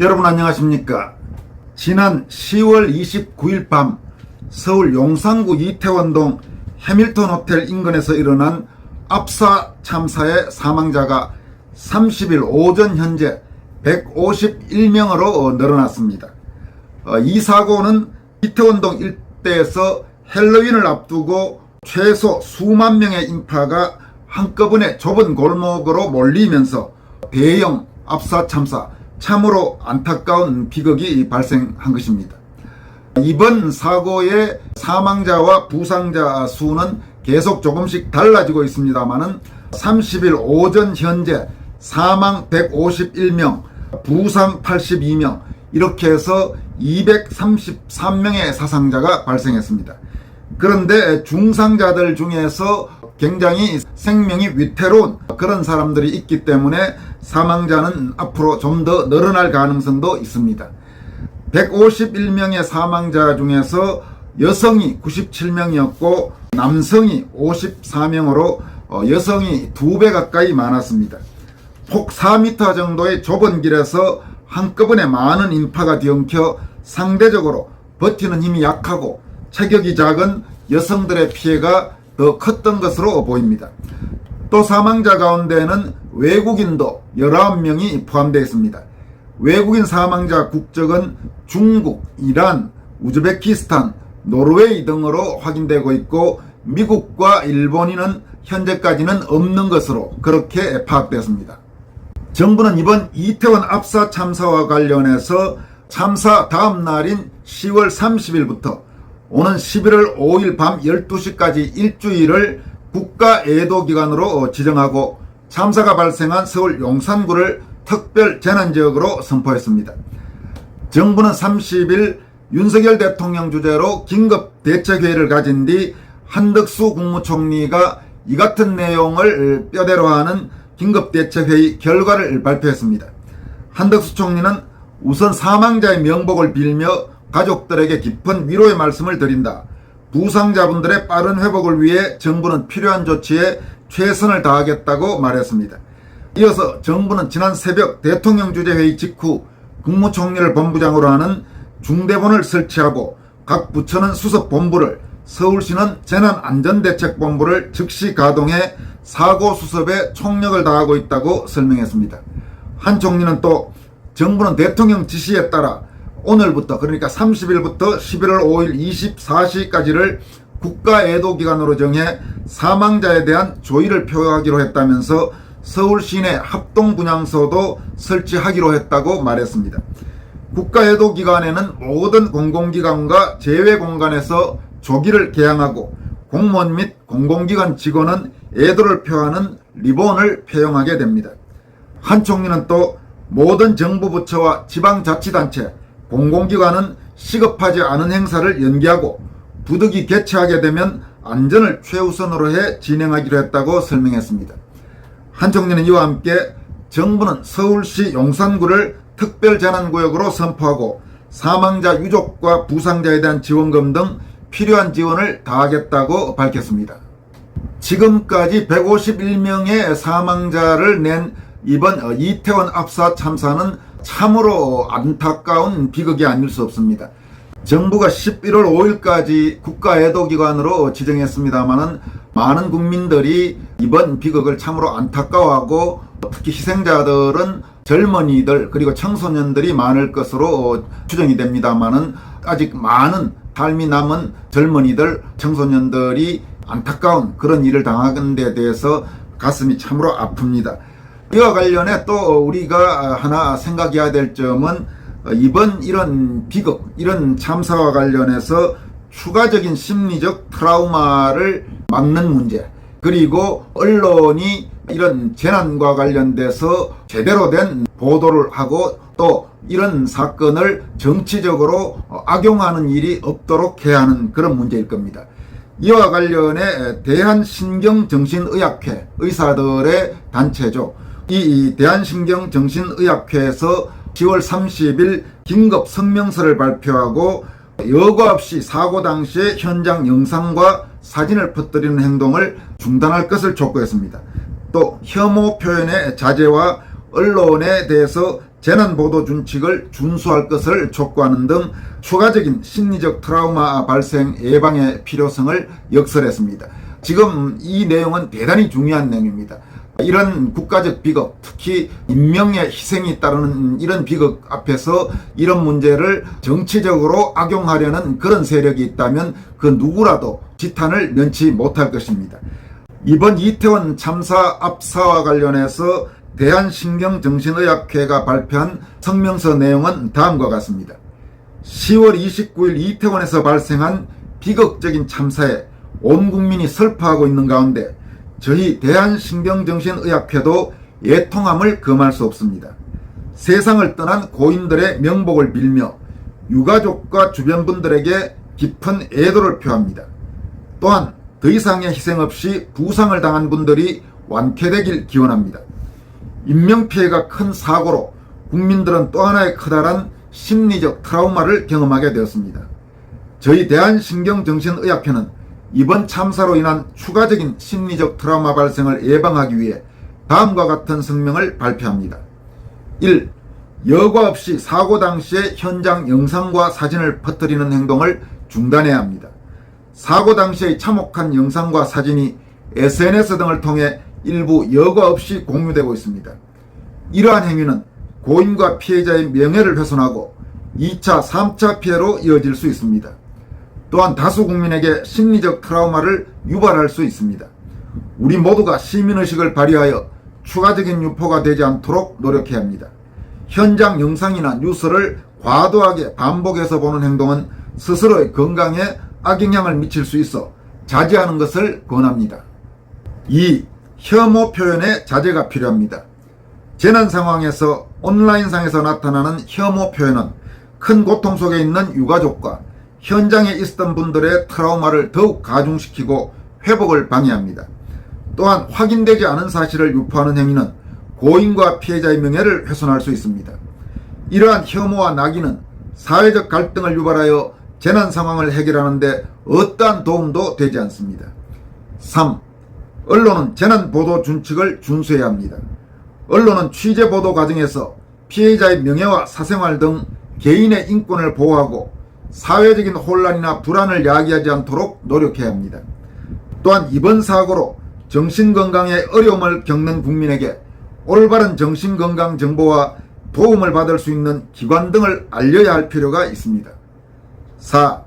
여러분 안녕하십니까? 지난 10월 29일 밤 서울 용산구 이태원동 해밀턴 호텔 인근에서 일어난 압사 참사의 사망자가 30일 오전 현재 151명으로 늘어났습니다. 어, 이 사고는 이태원동 일대에서 헬로윈을 앞두고 최소 수만 명의 인파가 한꺼번에 좁은 골목으로 몰리면서 대형 압사 참사 참으로 안타까운 비극이 발생한 것입니다. 이번 사고의 사망자와 부상자 수는 계속 조금씩 달라지고 있습니다만은 30일 오전 현재 사망 151명, 부상 82명, 이렇게 해서 233명의 사상자가 발생했습니다. 그런데 중상자들 중에서 굉장히 생명이 위태로운 그런 사람들이 있기 때문에 사망자는 앞으로 좀 더 늘어날 가능성도 있습니다. 151명의 사망자 중에서 여성이 97명이었고 남성이 54명으로 어, 여성이 2배 가까이 많았습니다. 폭 4m 정도의 좁은 길에서 한꺼번에 많은 인파가 뒤엉켜 상대적으로 버티는 힘이 약하고 체격이 작은 여성들의 피해가 더 컸던 것으로 보입니다. 또 사망자 가운데는 외국인도 19명이 포함되어 있습니다. 외국인 사망자 국적은 중국, 이란, 우즈베키스탄, 노르웨이 등으로 확인되고 있고 미국과 일본인은 현재까지는 없는 것으로 그렇게 파악됐습니다. 정부는 이번 이태원 압사 참사와 관련해서 참사 다음 날인 10월 30일부터 오는 11월 5일 밤 12시까지 일주일을 국가 애도 기간으로 지정하고 참사가 발생한 서울 용산구를 특별 재난지역으로 선포했습니다. 정부는 30일 윤석열 대통령 주재로 긴급 대책회의를 가진 뒤 한덕수 국무총리가 이 같은 내용을 뼈대로 하는 긴급 대책회의 결과를 발표했습니다. 한덕수 총리는 우선 사망자의 명복을 빌며 가족들에게 깊은 위로의 말씀을 드린다. 부상자분들의 빠른 회복을 위해 정부는 필요한 조치에 최선을 다하겠다고 말했습니다. 이어서 정부는 지난 새벽 대통령 주재 회의 직후 국무총리를 본부장으로 하는 중대본을 설치하고 각 부처는 수습본부를 서울시는 재난안전대책본부를 즉시 가동해 사고 수습에 총력을 다하고 있다고 설명했습니다. 한 총리는 또 정부는 대통령 지시에 따라 오늘부터 그러니까 30일부터 11월 5일 24시까지를 국가애도기간으로 정해 사망자에 대한 조의를 표하기로 했다면서 서울 시내 합동분향소도 설치하기로 했다고 말했습니다. 국가애도기간에는 모든 공공기관과 제외공간에서 조기를 개항하고 공무원 및 공공기관 직원은 애도를 표하는 리본을 표용하게 됩니다. 한 총리는 또 모든 정부 부처와 지방자치단체, 공공기관은 시급하지 않은 행사를 연기하고 부득이 개최하게 되면 안전을 최우선으로 해 진행하기로 했다고 설명했습니다. 한 총리는 이와 함께 정부는 서울시 용산구를 특별재난구역으로 선포하고 사망자 유족과 부상자에 대한 지원금 등 필요한 지원을 다하겠다고 밝혔습니다. 지금까지 151명의 사망자를 낸 이번 이태원 압사 참사는 참으로 안타까운 비극이 아닐 수 없습니다. 정부가 11월 5일까지 국가애도기관으로 지정했습니다마는 많은 국민들이 이번 비극을 참으로 안타까워하고 특히 희생자들은 젊은이들 그리고 청소년들이 많을 것으로 추정이 됩니다마는 아직 많은 삶이 남은 젊은이들 청소년들이 안타까운 그런 일을 당하는 데 대해서 가슴이 참으로 아픕니다. 이와 관련해 또 우리가 하나 생각해야 될 점은 이번 이런 비극, 이런 참사와 관련해서 추가적인 심리적 트라우마를 막는 문제, 그리고 언론이 이런 재난과 관련돼서 제대로 된 보도를 하고 또 이런 사건을 정치적으로 악용하는 일이 없도록 해야 하는 그런 문제일 겁니다. 이와 관련해 대한신경정신의학회 의사들의 단체죠. 이 대한신경정신의학회에서 10월 30일 긴급 성명서를 발표하고 여과 없이 사고 당시의 현장 영상과 사진을 퍼뜨리는 행동을 중단할 것을 촉구했습니다. 또 혐오 표현의 자제와 언론에 대해서 재난 보도 준칙을 준수할 것을 촉구하는 등 추가적인 심리적 트라우마 발생 예방의 필요성을 역설했습니다. 지금 이 내용은 대단히 중요한 내용입니다. 이런 국가적 비극, 특히 인명의 희생이 따르는 이런 비극 앞에서 이런 문제를 정치적으로 악용하려는 그런 세력이 있다면 그 누구라도 지탄을 면치 못할 것입니다. 이번 이태원 참사 압사와 관련해서 대한신경정신의학회가 발표한 성명서 내용은 다음과 같습니다. 10월 29일 이태원에서 발생한 비극적인 참사에 온 국민이 슬퍼하고 있는 가운데 저희 대한신경정신의학회도 애통함을 금할 수 없습니다. 세상을 떠난 고인들의 명복을 빌며 유가족과 주변 분들에게 깊은 애도를 표합니다. 또한 더 이상의 희생 없이 부상을 당한 분들이 완쾌되길 기원합니다. 인명피해가 큰 사고로 국민들은 또 하나의 커다란 심리적 트라우마를 경험하게 되었습니다. 저희 대한신경정신의학회는 이번 참사로 인한 추가적인 심리적 트라우마 발생을 예방하기 위해 다음과 같은 성명을 발표합니다. 1. 여과 없이 사고 당시의 현장 영상과 사진을 퍼뜨리는 행동을 중단해야 합니다. 사고 당시의 참혹한 영상과 사진이 SNS 등을 통해 일부 여과 없이 공유되고 있습니다. 이러한 행위는 고인과 피해자의 명예를 훼손하고 2차, 3차 피해로 이어질 수 있습니다. 또한 다수 국민에게 심리적 트라우마를 유발할 수 있습니다. 우리 모두가 시민의식을 발휘하여 추가적인 유포가 되지 않도록 노력해야 합니다. 현장 영상이나 뉴스를 과도하게 반복해서 보는 행동은 스스로의 건강에 악영향을 미칠 수 있어 자제하는 것을 권합니다. 2. 혐오 표현에 자제가 필요합니다. 재난 상황에서 온라인상에서 나타나는 혐오 표현은 큰 고통 속에 있는 유가족과 현장에 있었던 분들의 트라우마를 더욱 가중시키고 회복을 방해합니다. 또한 확인되지 않은 사실을 유포하는 행위는 고인과 피해자의 명예를 훼손할 수 있습니다. 이러한 혐오와 낙인은 사회적 갈등을 유발하여 재난 상황을 해결하는데 어떠한 도움도 되지 않습니다. 3. 언론은 재난 보도 준칙을 준수해야 합니다. 언론은 취재 보도 과정에서 피해자의 명예와 사생활 등 개인의 인권을 보호하고 사회적인 혼란이나 불안을 야기하지 않도록 노력해야 합니다. 또한 이번 사고로 정신건강에 어려움을 겪는 국민에게 올바른 정신건강 정보와 도움을 받을 수 있는 기관 등을 알려야 할 필요가 있습니다. 4.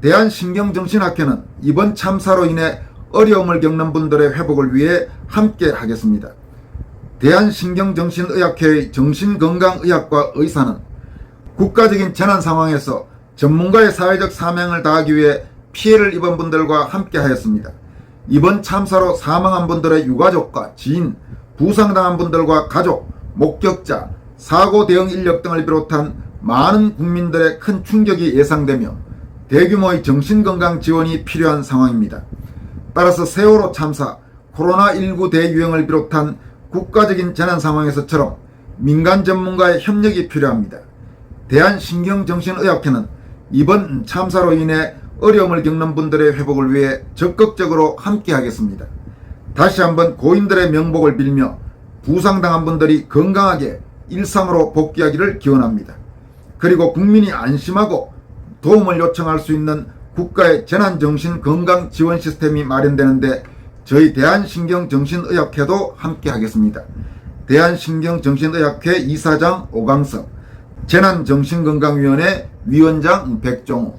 대한신경정신학회는 이번 참사로 인해 어려움을 겪는 분들의 회복을 위해 함께 하겠습니다. 대한신경정신의학회의 정신건강의학과 의사는 국가적인 재난 상황에서 전문가의 사회적 사명을 다하기 위해 피해를 입은 분들과 함께 하였습니다. 이번 참사로 사망한 분들의 유가족과 지인, 부상당한 분들과 가족, 목격자, 사고 대응 인력 등을 비롯한 많은 국민들의 큰 충격이 예상되며 대규모의 정신건강 지원이 필요한 상황입니다. 따라서 세월호 참사, 코로나19 대유행을 비롯한 국가적인 재난 상황에서처럼 민간 전문가의 협력이 필요합니다. 대한신경정신의학회는 이번 참사로 인해 어려움을 겪는 분들의 회복을 위해 적극적으로 함께하겠습니다. 다시 한번 고인들의 명복을 빌며 부상당한 분들이 건강하게 일상으로 복귀하기를 기원합니다. 그리고 국민이 안심하고 도움을 요청할 수 있는 국가의 재난정신 건강 지원 시스템이 마련되는데 저희 대한신경정신의학회도 함께 하겠습니다. 대한신경정신의학회 이사장 오강석, 재난정신건강위원회 위원장 백종우.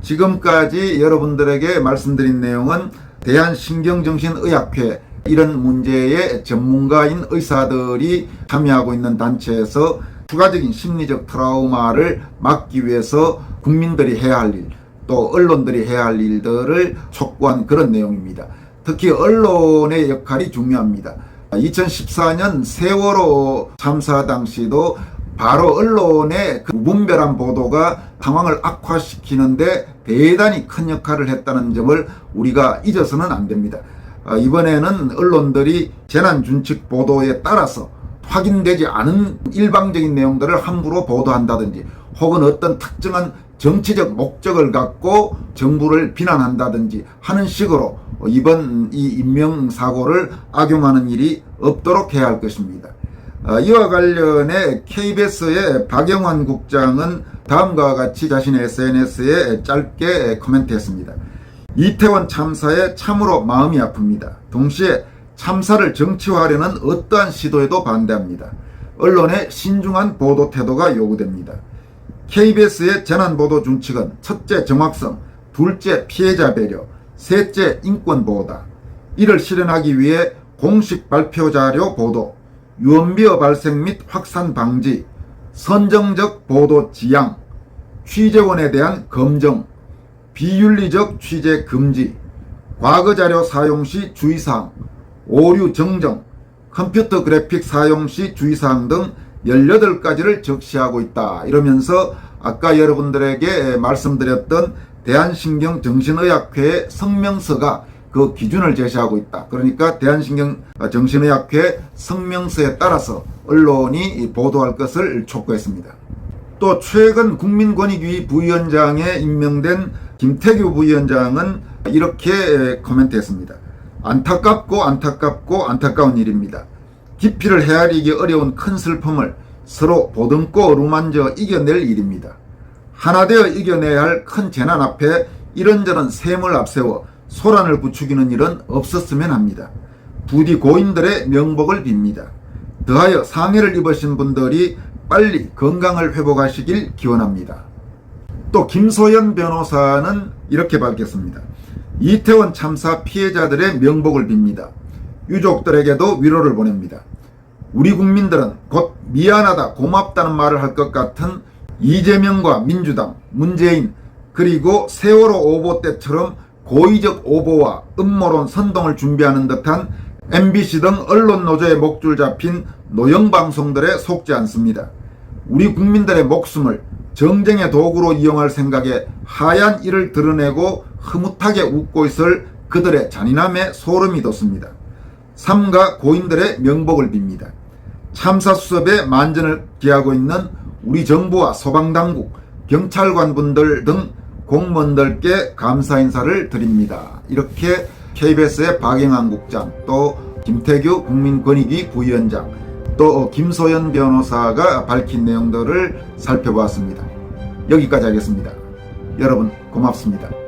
지금까지 여러분들에게 말씀드린 내용은 대한신경정신의학회 이런 문제의 전문가인 의사들이 참여하고 있는 단체에서 추가적인 심리적 트라우마를 막기 위해서 국민들이 해야 할 일, 또 언론들이 해야 할 일들을 촉구한 그런 내용입니다. 특히 언론의 역할이 중요합니다. 2014년 세월호 참사 당시도 바로 언론의 그 무분별한 보도가 상황을 악화시키는데 대단히 큰 역할을 했다는 점을 우리가 잊어서는 안 됩니다. 어, 이번에는 언론들이 재난준칙 보도에 따라서 확인되지 않은 일방적인 내용들을 함부로 보도한다든지 혹은 어떤 특정한 정치적 목적을 갖고 정부를 비난한다든지 하는 식으로 이번 이 인명사고를 악용하는 일이 없도록 해야 할 것입니다. 어, 이와 관련해 KBS의 박영환 국장은 다음과 같이 자신의 SNS에 짧게 코멘트했습니다. 이태원 참사에 참으로 마음이 아픕니다. 동시에 참사를 정치화하려는 어떠한 시도에도 반대합니다. 언론의 신중한 보도 태도가 요구됩니다. KBS의 재난보도 준칙은 첫째 정확성, 둘째 피해자 배려, 셋째 인권 보호다. 이를 실현하기 위해 공식 발표 자료 보도, 유언비어 발생 및 확산 방지, 선정적 보도 지양, 취재원에 대한 검정, 비윤리적 취재 금지, 과거 자료 사용 시 주의사항, 오류 정정, 컴퓨터 그래픽 사용 시 주의사항 등 18가지를 적시하고 있다. 이러면서 아까 여러분들에게 말씀드렸던 대한신경정신의학회의 성명서가 그 기준을 제시하고 있다. 그러니까 대한신경정신의학회 성명서에 따라서 언론이 보도할 것을 촉구했습니다. 또 최근 국민권익위 부위원장에 임명된 김태규 부위원장은 이렇게 코멘트했습니다. 안타깝고 안타깝고 안타까운 일입니다. 깊이를 헤아리기 어려운 큰 슬픔을 서로 보듬고 어루만져 이겨낼 일입니다. 하나 되어 이겨내야 할 큰 재난 앞에 이런저런 셈을 앞세워 소란을 부추기는 일은 없었으면 합니다. 부디 고인들의 명복을 빕니다. 더하여 상해를 입으신 분들이 빨리 건강을 회복하시길 기원합니다. 또 김소연 변호사는 이렇게 밝혔습니다. 이태원 참사 피해자들의 명복을 빕니다. 유족들에게도 위로를 보냅니다. 우리 국민들은 곧 미안하다 고맙다는 말을 할 것 같은 이재명과 민주당, 문재인 그리고 세월호 오보 때처럼 고의적 오보와 음모론 선동을 준비하는 듯한 MBC 등 언론 노조의 목줄 잡힌 노영 방송들에 속지 않습니다. 우리 국민들의 목숨을 정쟁의 도구로 이용할 생각에 하얀 이를 드러내고 흐뭇하게 웃고 있을 그들의 잔인함에 소름이 돋습니다. 삼가 고인들의 명복을 빕니다. 참사 수습에 만전을 기하고 있는 우리 정부와 소방당국, 경찰관분들 등 공무원들께 감사 인사를 드립니다. 이렇게 KBS의 박영환 국장, 또 김태규 국민권익위 부위원장, 또 김소연 변호사가 밝힌 내용들을 살펴보았습니다. 여기까지 하겠습니다. 여러분 고맙습니다.